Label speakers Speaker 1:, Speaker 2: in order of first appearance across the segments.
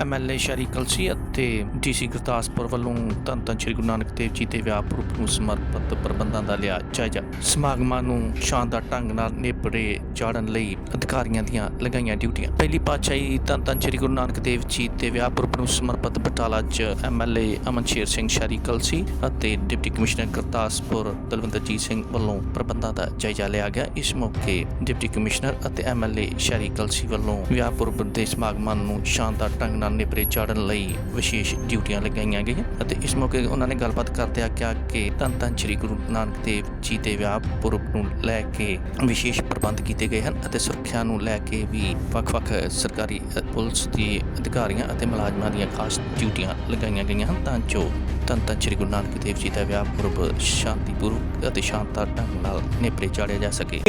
Speaker 1: MLA Shri Kalsi ਅਤੇ DC Gurdaspur ਵੱਲੋਂ ਧੰਨ ਧੰਨ ਸ੍ਰੀ ਗੁਰੂ ਨਾਨਕ ਦੇਵ ਜੀ ਦੇ ਵਿਆਹ ਪੁਰਬ ਨੂੰ ਸਮਰਪਿਤ ਪ੍ਰਬੰਧਾਂ ਦਾ ਲਿਆ ਜਾਇਜ਼ਾ। ਸਮਾਗਮਾਂ ਨੂੰ ਸ਼ਾਨਦਾਰ ਢੰਗ ਨਾਲ ਨੇਪਰੇ ਚਾੜਨ ਲਈ ਅਧਿਕਾਰੀਆਂ ਦੀਆਂ ਲਗਾਈਆਂ ਡਿਊਟੀਆਂ। ਪਹਿਲੀ ਪਾਤਸ਼ਾਹੀ ਧੰਨ ਧੰਨ ਸ੍ਰੀ ਗੁਰੂ ਨਾਨਕ ਦੇਵ ਜੀ ਦੇ ਵਿਆਹ ਪੁਰਬ ਨੂੰ ਸਮਰਪਿਤ ਬਟਾਲਾ 'ਚ ਐਮਐਲਏ ਅਮਨਸ਼ੇਰ ਸਿੰਘ ਸ਼ਰੀ ਕਲਸੀ ਅਤੇ ਡਿਪਟੀ ਕਮਿਸ਼ਨਰ ਗੁਰਦਾਸਪੁਰ ਦਲਵਿੰਦਰਜੀਤ ਸਿੰਘ ਵੱਲੋਂ ਪ੍ਰਬੰਧਾਂ ਦਾ ਜਾਇਜ਼ਾ ਲਿਆ ਗਿਆ। ਇਸ ਮੌਕੇ ਡਿਪਟੀ ਕਮਿਸ਼ਨਰ ਅਤੇ ਐਮਐਲਏ ਸ਼ਰੀ ਕਲਸੀ ਵੱਲੋਂ ਵਿਆਹ ਪੁਰਬ ਦੇ ਸਮਾਗਮਾਂ ਨੂੰ ਸ਼ਾਨਦਾਰ ਢੰਗ ਨਾਲ ਨਿਪਰੇ ਚਾੜਨ ਲਈ ਵਿਸ਼ੇਸ਼ ਡਿਊਟੀਆਂ ਲਗਾਈਆਂ ਗਈਆਂ ਅਤੇ ਇਸ ਮੌਕੇ ਉਹਨਾਂ ਨੇ ਗੱਲਬਾਤ ਕਰਦਿਆਂ ਕਿਹਾ ਕਿ ਧੰਨ ਧੰਨ ਸ੍ਰੀ ਗੁਰੂ ਨਾਨਕ ਦੇਵ ਜੀ ਦੇ ਵਿਆਹ ਪੁਰਬ ਨੂੰ ਲੈ ਕੇ ਵਿਸ਼ੇਸ਼ ਪ੍ਰਬੰਧ ਕੀਤੇ ਗਏ ਹਨ ਅਤੇ ਸੁਰੱਖਿਆ ਨੂੰ ਲੈ ਕੇ ਵੀ ਵੱਖ-ਵੱਖ ਸਰਕਾਰੀ ਪੁਲਿਸ ਦੀ ਅਧਿਕਾਰੀਆਂ ਅਤੇ ਮੁਲਾਜ਼ਮਾਂ ਦੀਆਂ ਖਾਸ ਡਿਊਟੀਆਂ ਲਗਾਈਆਂ ਗਈਆਂ ਹਨ। ਤਾਂ ਜੋ ਧੰਨ ਧੰਨ ਸ੍ਰੀ ਗੁਰੂ ਨਾਨਕ ਦੇਵ ਜੀ ਦਾ ਵਿਆਹ ਪੁਰਬ ਸ਼ਾਂਤੀਪੂਰਵਕ ਅਤੇ ਸ਼ਾਨਦਾਰ ਢੰਗ ਨਾਲ ਨਿਪਰੇ ਚਾੜਿਆ ਜਾ ਸਕੇ।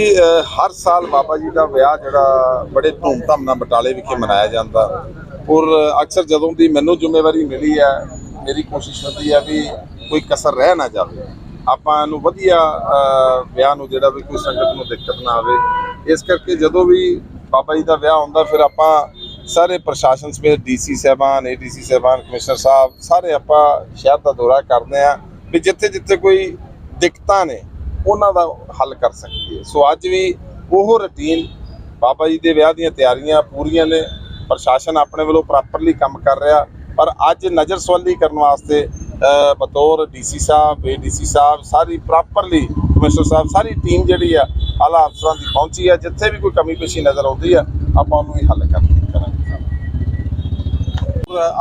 Speaker 2: ਹਰ ਸਾਲ ਬਾਬਾ ਜੀ ਦਾ ਵਿਆਹ ਜਿਹੜਾ ਬੜੇ ਧੂਮਧਾਮ ਨਾਲ ਬਟਾਲੇ ਵਿਖੇ ਮਨਾਇਆ ਜਾਂਦਾ। ਔਰ ਅਕਸਰ ਜਦੋਂ ਦੀ ਮੈਨੂੰ ਜ਼ਿੰਮੇਵਾਰੀ ਮਿਲੀ ਹੈ, ਮੇਰੀ ਕੋਸ਼ਿਸ਼ ਹੁੰਦੀ ਹੈ ਵੀ ਕੋਈ ਕਸਰ ਰਹਿ ਨਾ ਜਾਵੇ। ਆਪਾਂ ਨੂੰ ਵਧੀਆ ਵਿਆਹ ਨੂੰ ਜਿਹੜਾ ਵੀ ਕੋਈ ਸੰਗਤ ਨੂੰ ਦਿੱਕਤ ਨਾ ਆਵੇ। ਇਸ ਕਰਕੇ ਜਦੋਂ ਵੀ ਬਾਬਾ ਜੀ ਦਾ ਵਿਆਹ ਹੁੰਦਾ, ਫਿਰ ਆਪਾਂ ਸਾਰੇ ਪ੍ਰਸ਼ਾਸਨ ਸਮੇਤ ਡੀਸੀ ਸਾਹਿਬਾਨ ਏਡੀਸੀ ਸਾਹਿਬਾਨ, ਕਮਿਸ਼ਨਰ ਸਾਹਿਬ, ਸਾਰੇ ਆਪਾਂ ਸ਼ਹਿਰ ਦਾ ਦੌਰਾ ਕਰਦੇ ਆ ਵੀ ਜਿੱਥੇ ਜਿੱਥੇ ਕੋਈ ਦਿੱਕਤਾਂ ਨੇ, ਉਹਨਾਂ ਦਾ ਹੱਲ ਕਰ ਸਕੀਏ। ਸੋ ਅੱਜ ਵੀ ਉਹ ਰੁਟੀਨ ਬਾਬਾ ਜੀ ਦੇ ਵਿਆਹ ਦੀਆਂ ਤਿਆਰੀਆਂ ਪੂਰੀਆਂ ਨੇ। ਪ੍ਰਸ਼ਾਸਨ ਆਪਣੇ ਵੱਲੋਂ ਪ੍ਰੋਪਰਲੀ ਕੰਮ ਕਰ ਰਿਹਾ। ਪਰ ਅੱਜ ਨਜ਼ਰ ਸਵੱਲੀ ਕਰਨ ਵਾਸਤੇ ਅ, ਬਤੌਰ ਡੀਸੀ ਸਾਹਿਬ ਏਡੀਸੀ ਸਾਹਿਬ ਸਾਰੀ ਪ੍ਰੋਪਰਲੀ ਕਮਿਸ਼ਨਰ ਸਾਹਿਬ ਸਾਰੀ ਟੀਮ ਜਿਹੜੀ ਆ ਆਲਾ ਅਫਸਰਾਂ ਦੀ ਪਹੁੰਚੀ ਆ। ਜਿੱਥੇ ਵੀ ਕੋਈ ਕਮੀ ਪੇਸ਼ੀ ਨਜ਼ਰ ਆਉਂਦੀ ਆ ਆਪਾਂ ਉਹਨੂੰ ਵੀ ਹੱਲ ਕਰਾਂਗੇ।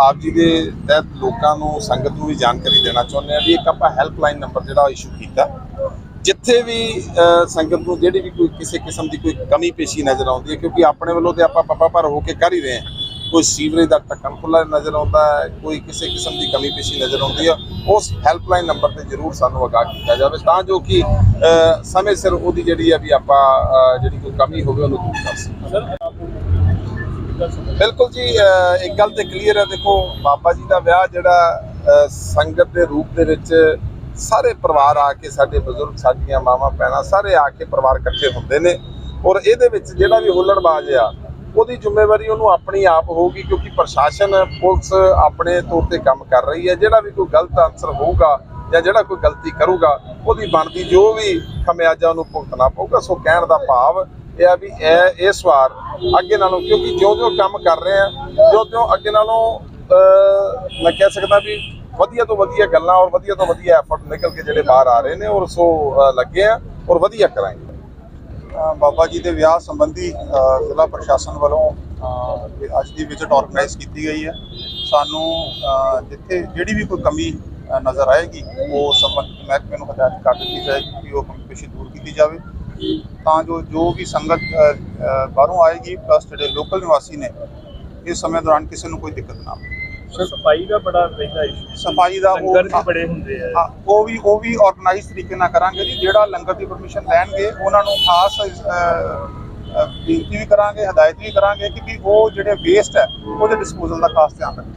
Speaker 2: ਆਪ ਜੀ ਦੇ ਤਹਿਤ ਲੋਕਾਂ ਨੂੰ ਸੰਗਤ ਨੂੰ ਵੀ ਜਾਣਕਾਰੀ ਦੇਣਾ ਚਾਹੁੰਦੇ ਆ ਵੀ ਇੱਕ ਆਪਾਂ ਹੈਲਪਲਾਈਨ ਨੰਬਰ ਜਿਹੜਾ ਇਸ਼ੂ ਕੀਤਾ। ਜਿੱਥੇ ਵੀ ਸੰਗਤ ਨੂੰ ਜਿਹੜੀ ਵੀ ਕੋਈ ਕਿਸੇ ਕਿਸਮ ਦੀ ਕੋਈ ਕਮੀ ਪੇਸ਼ੀ ਨਜ਼ਰ ਆਉਂਦੀ ਹੈ ਕਿਉਂਕਿ ਆਪਣੇ ਵੱਲੋਂ ਤੇ ਆਪਾਂ ਪੱਪਾ ਪਰ ਹੋ ਕੇ ਕਰ ਹੀ ਰਹੇ ਹਾਂ। ਕੋਈ ਸੀਵਰੇਜ ਦਾ ਢੱਕਣ ਖੁੱਲਾ ਨਜ਼ਰ ਆਉਂਦਾ ਹੈ ਕੋਈ ਕਿਸੇ ਕਿਸਮ ਦੀ ਕਮੀ ਪੇਸ਼ੀ ਨਜ਼ਰ ਆਉਂਦੀ ਹੈ ਉਸ ਹੈਲਪਲਾਈਨ ਨੰਬਰ ਤੇ ਜ਼ਰੂਰ ਸਾਨੂੰ ਆਗਾਹ ਕੀਤਾ ਜਾਵੇ ਤਾਂ ਜੋ ਕਿ ਸਮੇਂ ਸਿਰ ਉਹਦੀ ਜਿਹੜੀ ਆ ਵੀ ਆਪਾਂ ਜਿਹੜੀ ਕੋਈ ਕਮੀ ਹੋਵੇ ਉਹਨੂੰ ਦੂਰ ਕਰ ਸਕੀਏ। ਬਿਲਕੁਲ ਜੀ ਇੱਕ ਗੱਲ ਤੇ ਕਲੀਅਰ ਹੈ ਦੇਖੋ ਬਾਬਾ ਜੀ ਦਾ ਵਿਆਹ ਜਿਹੜਾ ਸੰਗਤ ਦੇ ਰੂਪ ਦੇ ਵਿੱਚ ਸਾਰੇ ਪਰਿਵਾਰ ਆ ਕੇ ਸਾਡੇ ਬਜ਼ੁਰਗ, ਸਾਡੀਆਂ ਮਾਵਾਂ, ਭੈਣਾਂ ਸਾਰੇ ਆ ਕੇ ਪਰਿਵਾਰ ਇਕੱਠੇ ਹੁੰਦੇ ਨੇ। ਔਰ ਇਹਦੇ ਵਿੱਚ ਜਿਹੜਾ ਵੀ ਹੁੱਲੜਬਾਜ਼ ਆ, ਉਹਦੀ ਜ਼ਿੰਮੇਵਾਰੀ ਉਹਨੂੰ ਆਪਣੀ ਆਪ ਹੋਊਗੀ ਕਿਉਂਕਿ ਪ੍ਰਸ਼ਾਸਨ, ਪੁਲਿਸ ਆਪਣੇ ਤੌਰ ਤੇ ਕੰਮ ਕਰ ਰਹੀ ਹੈ। ਜਿਹੜਾ ਵੀ ਕੋਈ ਗਲਤ ਆਨਸਰ ਹੋਊਗਾ ਜਾਂ ਜਿਹੜਾ ਕੋਈ ਗਲਤੀ ਕਰੂਗਾ, ਉਹਦੀ ਬਣਦੀ ਜੋ ਵੀ ਖਮਿਆਜਾ ਉਹਨੂੰ ਭੁਗਤਣਾ ਪਊਗਾ। ਸੋ ਕਹਿਣ ਦਾ ਭਾਵ ਇਹ ਆ ਵੀ ਇਹ ਇਸ ਵਾਰ ਅੱਗੇ ਨਾਲੋਂ ਕਿਉਂਕਿ ਜਿਉਂ-ਜਿਉਂ ਕੰਮ ਕਰ ਰਹੇ ਆ, ਜਿਉਂ-ਜਿਉਂ ਅੱਗੇ ਨਾਲੋਂ ਮੈਂ ਕਹਿ ਸਕਦਾ ਵੀ ਵਧੀਆ ਤੋਂ ਵਧੀਆ ਗੱਲਾਂ ਔਰ ਵਧੀਆ ਤੋਂ ਵਧੀਆ ਐਫਰਟ ਨਿਕਲ ਕੇ ਜਿਹੜੇ ਬਾਹਰ ਆ ਰਹੇ ਨੇ ਔਰ ਸੋ ਲੱਗੇ ਆ ਔਰ ਵਧੀਆ ਕਰਾਂਗੇ।
Speaker 3: ਬਾਬਾ ਜੀ ਦੇ ਵਿਆਹ ਸੰਬੰਧੀ ਜ਼ਿਲ੍ਹਾ ਪ੍ਰਸ਼ਾਸਨ ਵੱਲੋਂ ਅੱਜ ਦੀ ਵਿਜ਼ਿਟ ਆਰਗੇਨਾਈਜ਼ ਕੀਤੀ ਗਈ ਹੈ। ਸਾਨੂੰ ਜਿੱਥੇ ਜਿਹੜੀ ਵੀ ਕੋਈ ਕਮੀ ਨਜ਼ਰ ਆਏਗੀ, ਉਹ ਸੰਬੰਧਿਤ ਮਹਿਕਮੇ ਨੂੰ ਹਦਾਇਤ ਕਰ ਦਿੱਤੀ ਜਾਏਗੀ ਕਿ ਉਹ ਕਮੀ ਪੇਸ਼ੀ ਦੂਰ ਕੀਤੀ ਜਾਵੇ। ਤਾਂ ਜੋ ਜੋ ਵੀ ਸੰਗਤ ਬਾਹਰੋਂ ਆਏਗੀ ਪਲੱਸ ਜਿਹੜੇ ਲੋਕਲ ਨਿਵਾਸੀ ਨੇ, ਇਸ ਸਮੇਂ ਦੌਰਾਨ ਕਿਸੇ ਨੂੰ ਕੋਈ ਦਿੱਕਤ ਨਾ ਆਵੇ।
Speaker 4: ਸਫ਼ਾਈ ਦਾ ਬੜਾ ਰਹਿੰਦਾ ਇਸ਼ੂ
Speaker 3: ਸਫ਼ਾਈ ਦਾ ਉਹ
Speaker 4: ਲੰਗਰ ਵੀ ਬੜੇ ਹੁੰਦੇ ਆ।
Speaker 3: ਉਹ ਵੀ ਉਹ ਵੀ ਆਰਗੇਨਾਈਜ਼ ਤਰੀਕੇ ਨਾਲ ਕਰਾਂਗੇ ਜੀ। ਜਿਹੜਾ ਲੰਗਰ ਦੀ ਪਰਮਿਸ਼ਨ ਲੈਣਗੇ ਉਹਨਾਂ ਨੂੰ ਖਾਸ ਬੇਨਤੀ ਵੀ ਕਰਾਂਗੇ ਹਦਾਇਤ ਵੀ ਕਰਾਂਗੇ ਕਿ ਵੀ ਉਹ ਜਿਹੜੇ ਵੇਸਟ ਹੈ ਉਹਦੇ ਡਿਸਪੋਜ਼ਲ ਦਾ ਖਾਸ ਧਿਆਨ ਰੱਖਣ।